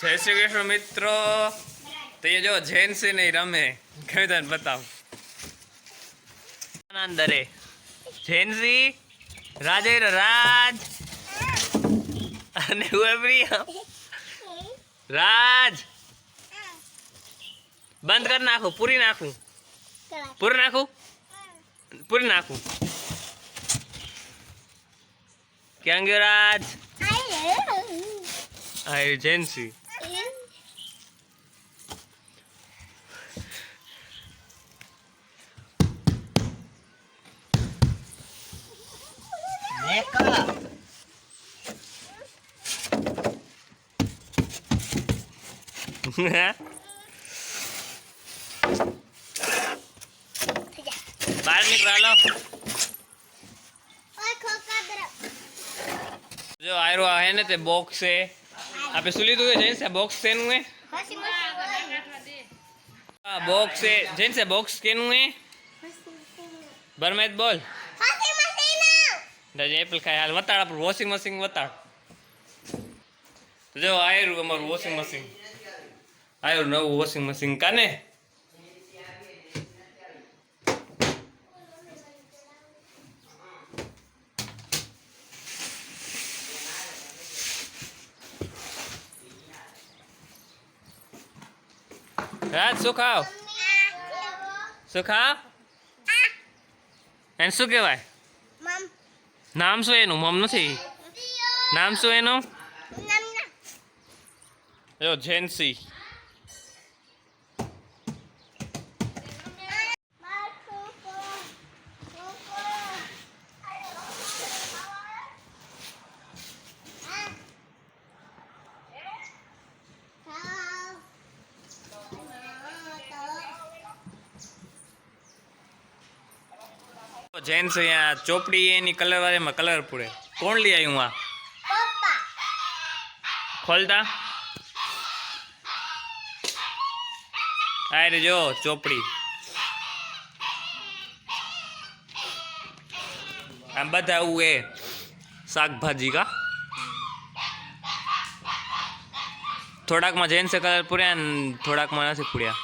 જય શ્રી કૃષ્ણ મિત્રો. તો એ જો જેન્સી નહીં રમે. કઈ તને બતાવ. દરે જેન્સી રાજેર રાજ. અને ઉભરી રાજ. બંધ કરી નાખું પૂરી નાખું. પૂરી નાખું? પૂરી નાખું. ક્યાં ગયો રાજ? હા એ જેન્સી બહાર નીકળો હાલો જો આયરો હે ને તે બોક્સ છે. આપણે શું લીધું છે? જેન્સ બોક્સ તેનું હે હા બોક્સ છે. જેન્સ બોક્સ કેનું હે બરમેત બોલ. જે એપલ ખાય. હાલ વતાડ આપણું વોશિંગ મશીન વતાડ. તો જો આયરું અમારું વોશિંગ મશીન આયરું નવું વોશિંગ મશીન કાને? રાજ શું ખાવ? શું ખાવ? એને શું કહેવાય? નામ શું એનું? મમ નથી. નામ શું એનું? જો જેન્સી જેન્સ અહીંયા ચોપડી એની કલર વાળીમાં કલર પૂરે. કોણ લઈ આવ્યું આ? ખોલતા? આ રે જો ચોપડી. આમ બધા એવું એ શાકભાજી કા? થોડાકમાં જેન્સે કલર પૂર્યા ને થોડાકમાં નથી પૂર્યા.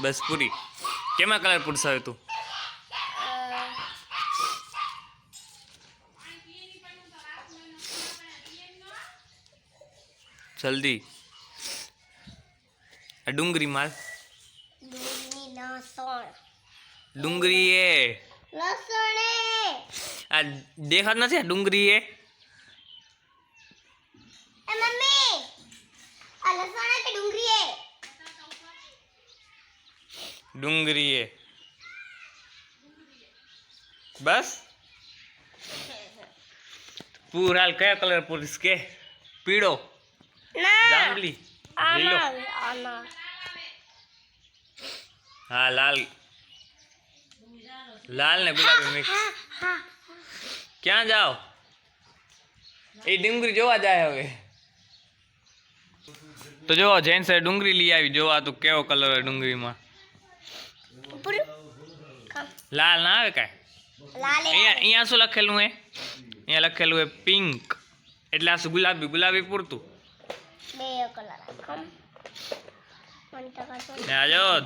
બસ પૂરી. કેમાં કલર પૂરશે તું? જલ્દી. આ ડુંગળી માલ ડુંગળી એ આ દેખાત નથી આ ડુંગળી એ ડુંગળી એ બસ? પૂર હાલ કયા કલર પૂરીશ કે? પીળો. જાંબલી. લીલો. હા લાલ. લાલ ને ગુલાબી મિક્સ ક્યાં જાઓ? એ ડુંગળી જોવા જાય હવે. તો જો જેન્ટ્સ ડુંગળી લઈ આવી. જોવા તો કેવો કલર હોય ડુંગળીમાં. લાલ ના આવે કાંઈ? અહીંયા અહીંયા શું લખેલું હે? અહીંયા લખેલું હે પિંક. એટલે આ શું ગુલાબી? ગુલાબી પૂરતું.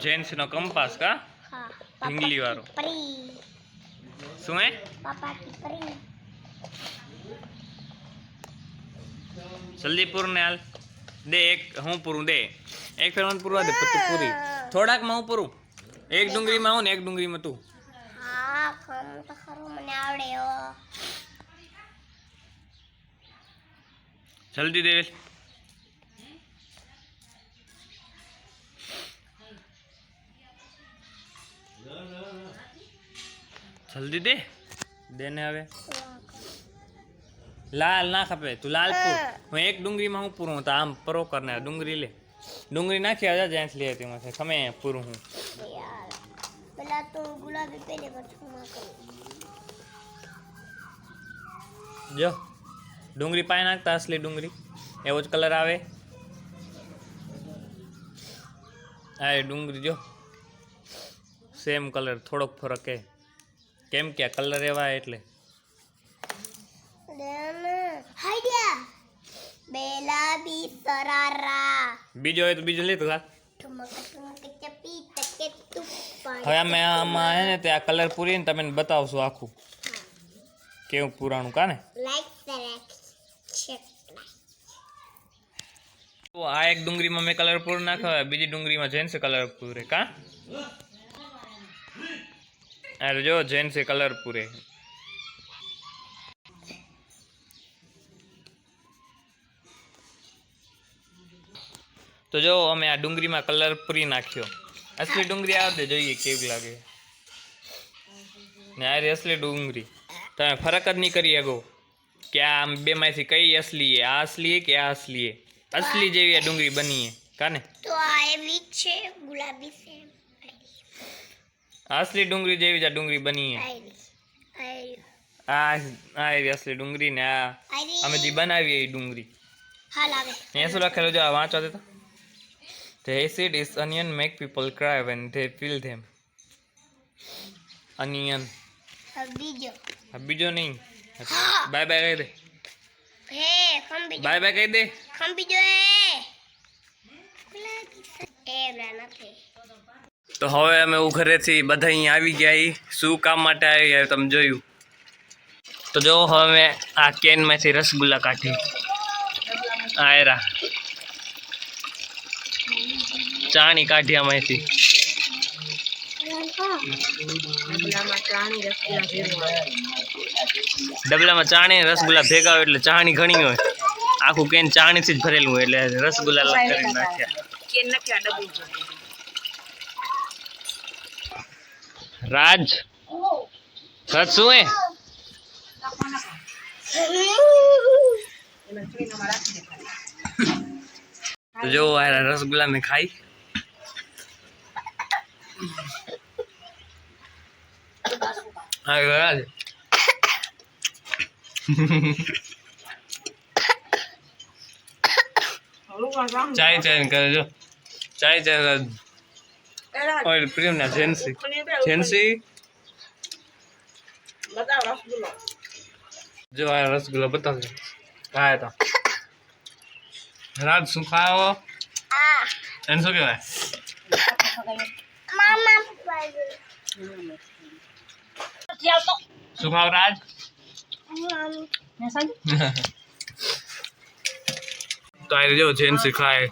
જેન્ટ્સ નો કંપાસ કા? હા ઢીંગલી વાળો. પરી. શું હે? પાપા કી પરી. જલ્દી પૂરું ને હાલ. દે એક હું પૂરું દે. એક ફેર પૂરવા દે પછી પૂરી. થોડાકમાં હું પૂરું. એક ડુંગળી માં હું ને એક ડુંગળી માં તું. હા કમ તો ખરું મને આવડે જલ્દી દેવેશ જલ્દી દે. દે ને હવે. લાલ ના ખપે તું લાલ પૂર. હું એક ડુંગળીમાં હું પૂરું તો આમ પરો કરને ડુંગળી લે. ડુંગળી નાખી હજાર જેન્સ લે તેમાં છે ખમે પૂરું હું. યાર પેલા તો ગુલાબી પહેલે પછી માં કરું. જો ડુંગળી પાય નાખતા અસલી ડુંગળી. એવો જ કલર આવે. હા એ ડુંગળી જો સેમ કલર થોડોક ફરક એ કેમ કે કલર એવા એટલે. બેલા બી સરારા. બીજો હોય તો બીજું તકે તુપ્પા હવે અમે આમાં હે ને તે આ કલર પૂરીને તમે બતાવશું આખું. કેવું પુરાણું કા ને તો આ એક ડુંગળીમાં મેં કલર પૂરો નાખ્યો બીજી ડુંગળીમાં જેન્સે કલર પૂરે કા? અરે જો જેન્સે કલર પૂરે તો જો અમે આ ડુંગળીમાં કલર પૂરી નાખ્યો અસલી ડુંગળી આવતે જોઈએ કેવી લાગે ને આ રહી અસલી ડુંગળી તમે ફરક જ નહીં કરી શકો કે આ આમ બેમાંથી કઈ અસલી છે આ અસલી છે કે આ અસલી છે અસલી જેવી આ ડુંગળી બની છે કાને તો આ એવી જ છે ગુલાબી છે આ અસલી ડુંગળી જેવી જ આ ડુંગળી બની આ આ એવી અસલી ડુંગળી ને આ અમે જે બનાવી એ ડુંગળી. અહીંયા શું લખેલું છે? આ વાંચવા દેતા The acid is onion make people cry when they feel them. Onion. બીજો. બીજો નહીં. બાય બાય કહી દે. બાય બાય કહી દે. બીજો એ નથી તો હવે અમે ઘરેથી બધા અહીંયા આવી ગયા. શું કામ માટે આવી ગયા તમે જોયું? તો જો હવે આ કેનમાંથી રસગુલ્લા કાઢી. આયરા ચાણી કાઢી આમાંથી. ડબલામાં ચાણી રસગુલ્લા ભેગા હોય એટલે ચાણી ઘણી હોય. આખું કેન ચાણીથી જ ભરેલું હોય એટલે રસગુલ્લા કરી નાખ્યા. રાજ. રાજ શું હે તો જો આ રસગુલ્લા મેં ખાઈ. હા રાજ ચાય ચાય કરે જો. ચાય ચાય ઓય પ્રેમ ના જેન્સી જેન્સી જો આ રસગુલ્લો બતાવજો ખાય તો રાત શું ખાવો આ એને શું કહેવાય મામા શું ખાવ રાજ તો આ જો જેન્સી ખાય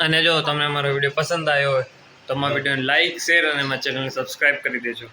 અને જો તમને અમારો વીડિયો પસંદ આવ્યો હોય, તો અમારા વિડીયોને લાઇક શેર અને અમારા ચેનલને સબસ્ક્રાઈબ કરી દેજો.